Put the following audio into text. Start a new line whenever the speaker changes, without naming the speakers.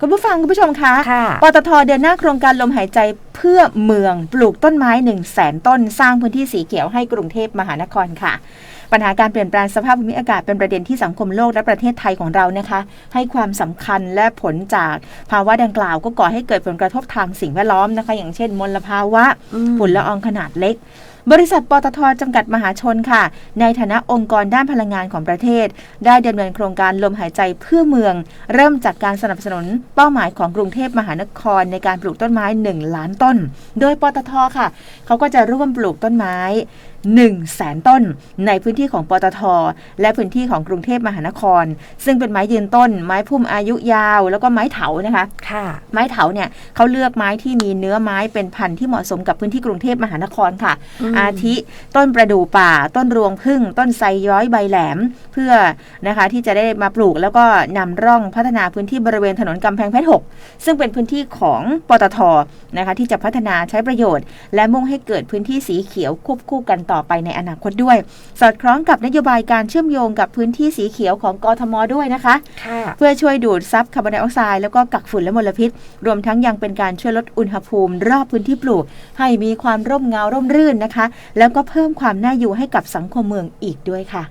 คุณผู้ฟัง คุณผู้ชมคะ
ค่ะ
ปตทเดินหน้าโครงการลมหายใจ เพื่อเมืองปลูกต้นไม้ 1 0 0 0 0แสนต้น สร้างพื้นที่สีเขียวให้กรุงเทพมหานครค่ะ ปัญหาการเปลี่ยนแปลงสภาพภูมิอากาศเป็นประเด็นที่สังคมโลกและประเทศไทยของเรานะคะ ให้ความสำคัญและผลจากภาวะดังกล่าวก็ก่อให้เกิดผลกระทบทางสิ่งแวดล้อมนะคะ อย่างเช่น มลภาวะ
อืม
ฝุ่นละอองขนาดเล็กบริษัทปตทจำกัดมหาชนค่ะ ในฐานะองค์กรด้านพลังงานของประเทศ ได้ดำเนินโครงการลมหายใจเพื่อเมือง เริ่มจากการสนับสนุนเป้าหมายของกรุงเทพมหานครในการปลูกต้นไม้ 1 ล้านต้นโดยปตทค่ะ เขาก็จะร่วมปลูกต้นไม้ 1 0 0 0 0แสนต้น ในพื้นที่ของปตท และพื้นที่ของกรุงเทพมหานคร ซึ่งเป็นไม้ยืนต้น ไม้พุ่มอายุยาว แล้วก็ไม้เถานะคะ
ค่ะ
ไม้เถาเนี่ยเขาเลือกไม้ที่มีเนื้อไม้เป็นพันธุ์ที่เหมาะสมกับพื้นที่กรุงเทพมหานครค่ะ
อืม
อาทิต้นประดู่ป่า ต้นรวงพึ่ง ต้นไทรย้อยใบแหลม เพื่อนะคะที่จะได้มาปลูกแล้วก็นำร่องพัฒนาพื้นที่บริเวณถนนกำแพงเพชร6ซึ่งเป็นพื้นที่ของปตทนะคะที่จะพัฒนาใช้ประโยชน์ และมุ่งให้เกิดพื้นที่สีเขียวควบคู่กันต่อไปในอนาคตด้วย สอดคล้องกับนโยบายการเชื่อมโยงกับพื้นที่สีเขียวของกทมด้วยนะคะ
ค่ะ
เพื่อช่วยดูดซับคาร์บอนไดออกไซด์แล้วก็กักฝุ่นและมลพิษ รวมทั้งยังเป็นการช่วยลดอุณหภูมิ รอบพื้นที่ปลูก ให้มีความร่มเงาร่มรื่นนะคะ แล้วก็เพิ่มความน่าอยู่ให้กับสังคมเมืองอีกด้วยค่ะ